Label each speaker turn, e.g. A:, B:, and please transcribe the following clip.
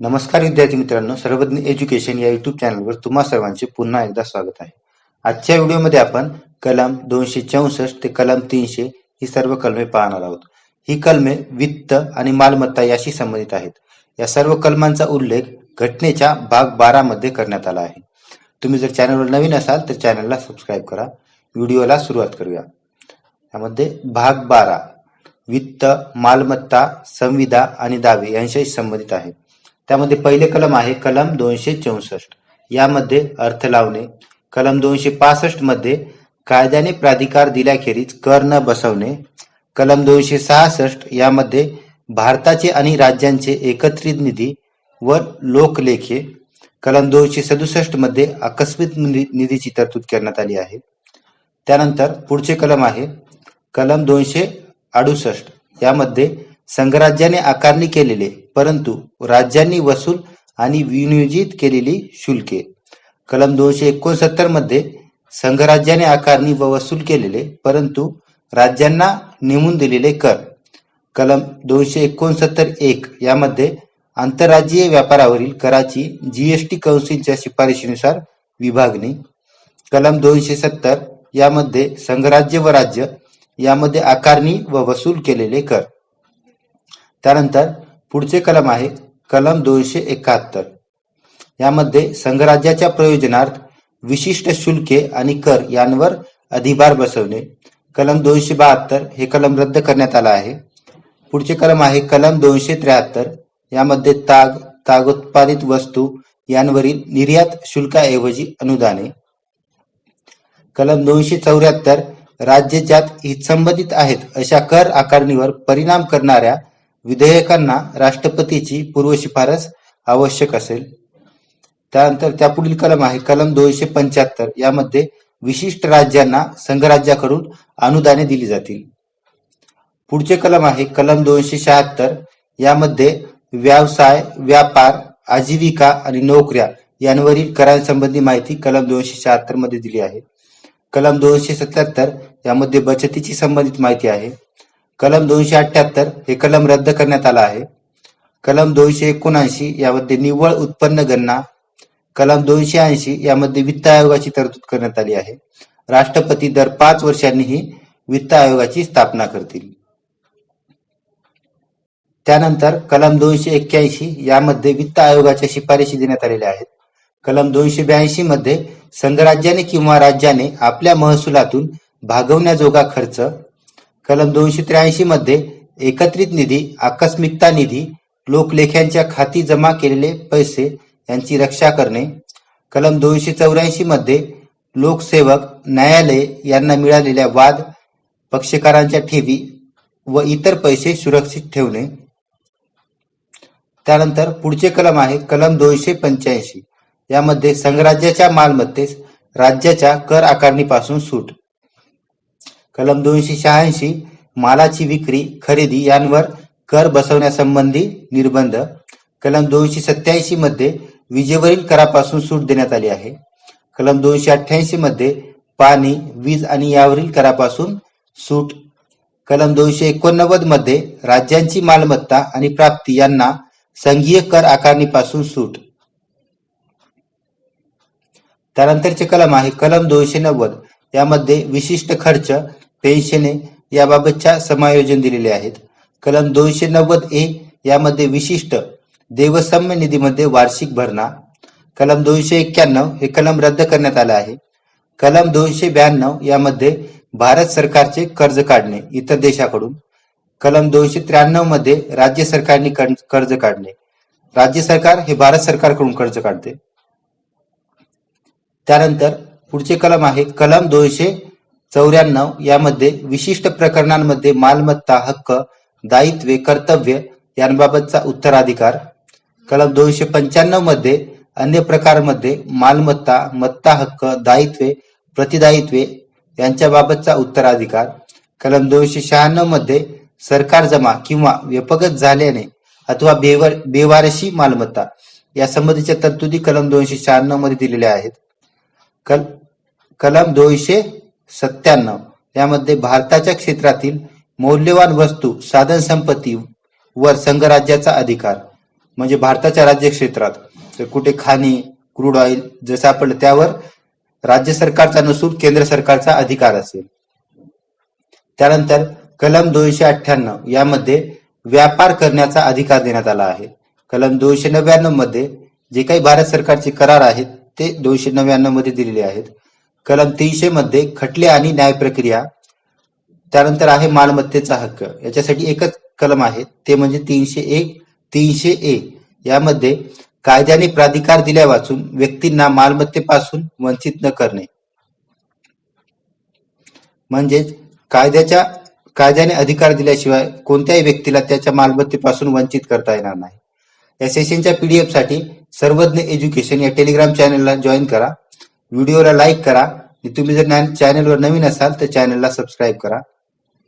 A: नमस्कार विद्यार्थी मित्रांनो सर्वज्ञ एज्युकेशन या युट्यूब चॅनलवर तुम्हा सर्वांचे पुन्हा एकदा स्वागत आहे. आजच्या व्हिडिओमध्ये आपण कलम दोनशे चौसष्ट ते कलम तीनशे ही सर्व कलमे पाहणार आहोत. ही कलमे वित्त आणि मालमत्ता याशी संबंधित आहेत. या सर्व कलमांचा उल्लेख घटनेच्या भाग बारा मध्ये करण्यात आला आहे. तुम्ही जर चॅनलवर नवीन असाल तर चॅनलला सबस्क्राईब करा. व्हिडिओला सुरुवात करूया. यामध्ये भाग बारा वित्त मालमत्ता संविदा आणि दावे यांच्याशी संबंधित आहे. त्यामध्ये पहिले कलम आहे कलम दोनशे चौसष्ट. यामध्ये अर्थ लावणे कलम दोनशे पासष्टमध्ये कायद्याने प्राधिकार दिल्याखेरीज कर न बसवणे कलम दोनशे सहासष्ट यामध्ये भारताचे आणि राज्यांचे एकत्रित निधी व लोकलेखे कलम दोनशे सदुसष्टमध्ये आकस्मित निधीची तरतूद करण्यात आली आहे. त्यानंतर पुढचे कलम आहे कलम दोनशे अडुसष्ट. यामध्ये संघराज्याने आकारणी केलेले परंतु राज्यांनी वसूल आणि विनियोजित केलेली शुल्के. कलम दोनशे एकोणसत्तरमध्ये संघराज्याने आकारणी व वसूल केलेले परंतु राज्यांना नेमून दिलेले कर. कलम दोनशे एकोणसत्तर एक यामध्ये आंतरराज्यीय व्यापारावरील कराची जीएसटी कौन्सिलच्या शिफारशीनुसार विभागणी. कलम दोनशे सत्तर यामध्ये संघराज्य व राज्य यामध्ये आकारणी व वसूल केलेले कर. त्यानंतर पुढचे कलम आहे कलम दोनशे एकाहत्तर. यामध्ये संघराज्याच्या प्रयोजनार्थ विशिष्ट शुल्के आणि कर यांवर अधिभार बसवणे. कलम दोनशे बहात्तर हे कलम रद्द करण्यात आला आहे. पुढचे कलम आहे कलम दोनशे त्र्याहत्तर. यामध्ये ताग तागोत्पादित वस्तू यांवरील निर्यात शुल्काऐवजी अनुदाने. कलम दोनशे चौऱ्याहत्तर राज्य ज्यात हितसंबंधित आहेत अशा कर आकारणीवर परिणाम करणाऱ्या विधेयकांना राष्ट्रपतीची पूर्वशिफारस आवश्यक असेल. त्यानंतर त्या पुढील कलम आहे. कलम दोनशे पंच्याहत्तर. यामध्ये विशिष्ट राज्यांना संघराज्याकडून अनुदाने दिली जातील. पुढचे कलम आहे. कलम दोनशे शहात्तर. यामध्ये व्यवसाय व्यापार आजीविका आणि नोकऱ्या यांवरील करांसंबंधी माहिती कलम दोनशे शहात्तरमध्ये दिली आहे. कलम दोनशे सत्याहत्तर यामध्ये बचतीची संबंधित माहिती आहे. कलम दोनशे अठ्याहत्तर हे कलम रद्द करण्यात आला आहे. कलम दोनशे एकोणऐंशी यामध्ये निव्वळ उत्पन्न गणना कलम दोनशे ऐंशी यामध्ये वित्त आयोगाची तरतूद करण्यात आली आहे. राष्ट्रपती दर पाच वर्षांनी ही वित्त आयोगाची स्थापना करतील. त्यानंतर कलम दोनशे एक्क्याऐंशी यामध्ये वित्त आयोगाच्या शिफारशी देण्यात आलेल्या आहेत. कलम दोनशे ब्याऐंशी मध्ये संघराज्याने किंवा राज्याने आपल्या महसुलातून भागवण्याजोगा खर्च कलम दोनशे त्र्याऐंशी मध्ये एकत्रित निधी आकस्मिकता निधी लोकलेख्यांच्या खाती जमा केलेले पैसे यांची रक्षा करणे. कलम दोनशे चौऱ्याऐंशी मध्ये लोकसेवक न्यायालय यांना मिळालेल्या वाद पक्षकारांच्या ठेवी व इतर पैसे सुरक्षित ठेवणे. त्यानंतर पुढचे कलम आहे कलम दोनशे पंच्याऐंशी. यामध्ये संघराज्याच्या मालमत्तेस राज्याच्या कर आकारणीपासून सूट. कलम दोनशे शहाऐंशी मालाची विक्री खरेदी यांवर कर बसवण्यासंबंधी निर्बंध. कलम दोनशे सत्याऐंशी मध्ये विजेवरील करापासून सूट देण्यात आली आहे. कलम दोनशे अठ्ठ्याऐंशी मध्ये पाणी वीज आणि यावरील करापासून सूट. कलम दोनशे एकोणनव्वदमध्ये राज्यांची मालमत्ता आणि प्राप्ती यांना संघीय कर आकारणीपासून सूट. त्यानंतरचे कलम आहे कलम दोनशे नव्वद. यामध्ये विशिष्ट खर्च पेन्शने याबाबतच्या समायोजन दिलेले आहेत. कलम दोनशे नव्वद ए यामध्ये विशिष्ट देवसम्य निधीमध्ये वार्षिक भरणा. कलम दोनशे एक्क्याण्णव हे कलम रद्द करण्यात आले आहे. कलम दोनशे ब्याण्णव यामध्ये भारत सरकारचे कर्ज काढणे इतर देशाकडून. कलम दोनशे त्र्याण्णवमध्ये राज्य सरकारने कर्ज काढणे. राज्य सरकार हे भारत सरकारकडून कर्ज काढते. त्यानंतर पुढचे कलम आहे कलम दोनशे चौऱ्याण्णव यामध्ये विशिष्ट प्रकरणांमध्ये मालमत्ता हक्क दायित्वे कर्तव्य यांबाबतचा उत्तराधिकार. कलम दोनशे पंच्याण्णवमध्ये अन्य प्रकारमध्ये मालमत्ता मत्ता हक्क दायित्वे प्रतिदायित्वे यांच्याबाबतचा उत्तराधिकार. कलम दोनशे शहाण्णवमध्ये सरकार जमा किंवा व्यपगत झाल्याने अथवा बेवर बेवारशी मालमत्ता या संबंधीच्या तरतुदी कलम दोनशे शहाण्णवमध्ये दिलेल्या आहेत. कल कलम दोनशे सत्त्याण्णव. यामध्ये भारताच्या क्षेत्रातील मौल्यवान वस्तू साधन संपत्ती वर संघराज्याचा अधिकार म्हणजे भारताच्या राज्य क्षेत्रात. तर कुठे खाणी क्रूड ऑइल जसं आपण त्यावर राज्य सरकारचा नसून केंद्र सरकारचा अधिकार असेल. त्यानंतर कलम दोनशे अठ्ठ्याण्णव यामध्ये व्यापार करण्याचा अधिकार देण्यात आला आहे. कलम दोनशे नव्याण्णवमध्ये जे काही भारत सरकारचे करार आहेत ते दोनशे नव्याण्णवमध्ये दिलेले आहेत. कलम तीनशे मध्ये खटले आणि न्याय प्रक्रिया त्यानंतर आहे मालमत्तेचा हक्क. याच्यासाठी एकच कलम आहे ते म्हणजे तीनशे एक तीनशे ए. यामध्ये कायद्याने प्राधिकार दिल्या वाचून व्यक्तींना मालमत्तेपासून वंचित न करणे. म्हणजेच कायद्याच्या कायद्याने अधिकार दिल्याशिवाय कोणत्याही व्यक्तीला त्याच्या मालमत्तेपासून वंचित करता येणार नाही. या सेशनच्या पीडीएफसाठी सर्वज्ञ एज्युकेशन या टेलिग्राम चॅनलला जॉईन करा. व्हिडिओला लाईक करा. आणि तुम्ही जर चॅनेलवर नवीन असाल तर चॅनेलला सबस्क्राईब करा.